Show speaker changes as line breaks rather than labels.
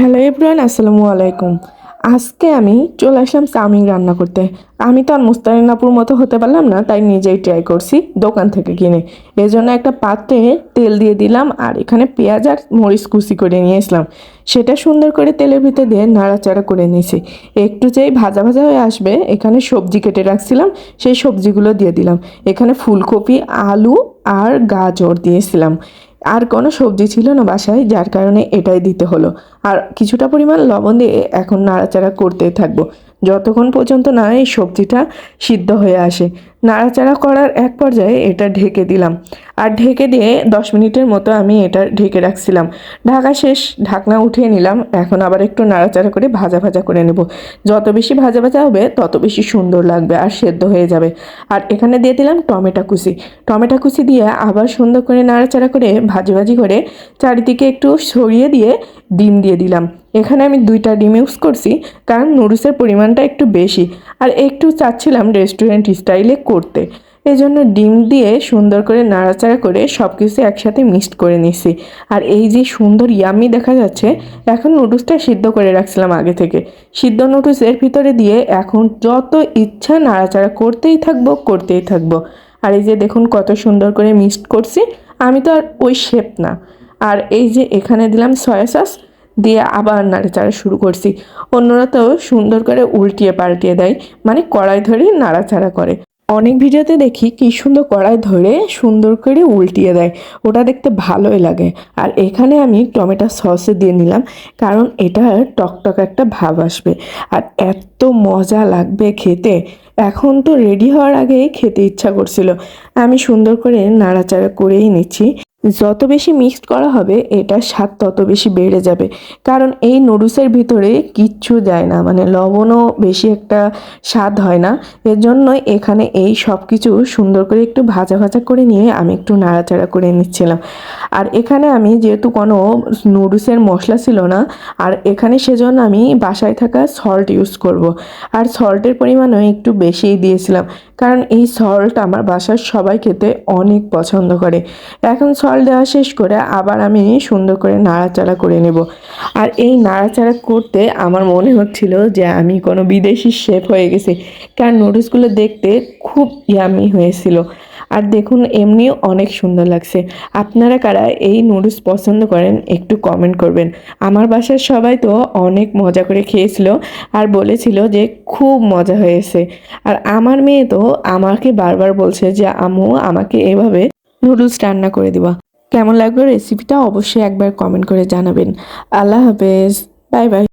Hello everyone, আসসালামু আলাইকুম। আজকে আমি চলে আসলাম চাউমিন রান্না করতে। আমি তো আর মুস্তারিনাপুর মতো হতে পারলাম না, তাই নিজেই ট্রাই করছি দোকান থেকে কিনে। এই জন্য একটা পাত্রে তেল দিয়ে দিলাম আর এখানে পেঁয়াজ আর মরিচ কুচি করে নিয়ে আসলাম। সেটা সুন্দর করে তেলের ভিতরে দিয়ে নাড়াচাড়া করে নিয়েছি একটু যেই ভাজা ভাজা হয়ে আসবে, এখানে সবজি কেটে রাখছিলাম, সেই সবজিগুলো দিয়ে দিলাম। এখানে ফুলকপি, আলু আর গাজর দিয়েছিলাম। আর কোনো সবজি ছিল না বাসায়, যার কারণে এটাই দিতে হলো। আর কিছুটা পরিমাণ লবণ দিয়ে এখন নাড়াচাড়া করতেই থাকব। যতক্ষণ পর্যন্ত না এই সবজিটা সিদ্ধ হয়ে আসে। নাড়াচাড়া করার এক পর্যায়ে এটা ঢেকে দিলাম। আর ঢেকে দিয়ে দশ মিনিটের মতো আমি এটা ঢেকে রাখছিলাম। ঢাকা শেষ, ঢাকনা উঠিয়ে নিলাম। এখন আবার একটু নাড়াচাড়া করে ভাজা ভাজা করে নেব। যত বেশি ভাজা ভাজা হবে, তত বেশি সুন্দর লাগবে আর সেদ্ধ হয়ে যাবে। আর এখানে দিয়ে দিলাম টমেটো কুচি। টমেটো কুচি দিয়ে আবার সুন্দর করে নাড়াচাড়া করে ভাজি ভাজি করে চারিদিকে একটু সরিয়ে দিয়ে ডিম দিয়ে দিলাম। এখানে আমি দুইটা ডিম ইউজ করছি, কারণ নুডলসের পরিমাণটা একটু বেশি। আর একটু চাচ্ছিলাম রেস্টুরেন্ট স্টাইলে করতে। এই জন্য ডিম দিয়ে সুন্দর করে নাড়াচাড়া করে সব কিছু একসাথে মিক্সড করে নিছি। আর এই যে সুন্দর ইয়ামি দেখা যাচ্ছে, এখন নুডলসটা সিদ্ধ করে রাখছিলাম আগে থেকে। সিদ্ধ নুডলসের ভিতরে দিয়ে এখন যত ইচ্ছা নাড়াচাড়া করতেই থাকব করতেই থাকব। আর এই যে দেখুন কত সুন্দর করে মিক্সড করছি, আমি তো আর ওই শেপ না। আর এই যে এখানে দিলাম সয়া সস দিয়ে আবার নাড়াচাড়া শুরু করছি। অন্যরা তো সুন্দর করে উল্টিয়ে পাল্টিয়ে দেয় মানে কড়াই ধরে নাড়াচাড়া করে। অনেক ভিডিওতে দেখি কি সুন্দর কড়াই ধরে সুন্দর করে উল্টিয়ে দেয়, ওটা দেখতে ভালোই লাগে। আর এখানে আমি টমেটো সসে দিয়ে নিলাম, কারণ এটা টকটক একটা ভাব আসবে। আর এত মজা লাগবে খেতে। এখন তো রেডি হওয়ার আগেই খেতে ইচ্ছা করছিল। আমি সুন্দর করে নাড়াচাড়া করেই নিচ্ছি। যত বেশি মিক্সড করা হবে, এটার স্বাদ তত বেশি বেড়ে যাবে। কারণ এই নুডলসের ভিতরে কিচ্ছু যায় না মানে লবণও বেশি একটা স্বাদ হয় না। এর জন্যই এখানে এই সব কিছু সুন্দর করে একটু ভাজা ভাজা করে নিয়ে আমি একটু নাড়াচাড়া করে নিচ্ছিলাম। আর এখানে আমি যেহেতু কোনো নুডলসের মশলা ছিল না, আর এখানে সেজন্য আমি বাসায় থাকা সল্ট ইউজ করব। আর সল্টের পরিমাণও একটু বেশিই দিয়েছিলাম, কারণ এই সল্ট আমার বাসার সবাই খেতে অনেক পছন্দ করে। এখন দেওয়া শেষ করে আবার আমি সুন্দর করে নাড়াচাড়া করে নেব। আর এই নাড়াচাড়া করতে আমার মনে হচ্ছিল যে আমি কোনো বিদেশি শেফ হয়ে গেছি। কারণ নুডলসগুলো দেখতে খুব ইয়ামি হয়েছিল। আর দেখুন, এমনিও অনেক সুন্দর লাগছে। আপনারা কারা এই নুডলস পছন্দ করেন একটু কমেন্ট করবেন। আমার বাসার সবাই তো অনেক মজা করে খেয়েছিল আর বলেছিল যে খুব মজা হয়েছে। আর আমার মেয়ে তো আমাকে বারবার বলছে যে, আম্মু, আমাকে এভাবে নুডলস রান্না করে দিবা। কেমন লাগল রেসিপিটা অবশ্যই একবার কমেন্ট করে জানাবেন। আল্লাহ হাফেজ বাই বাই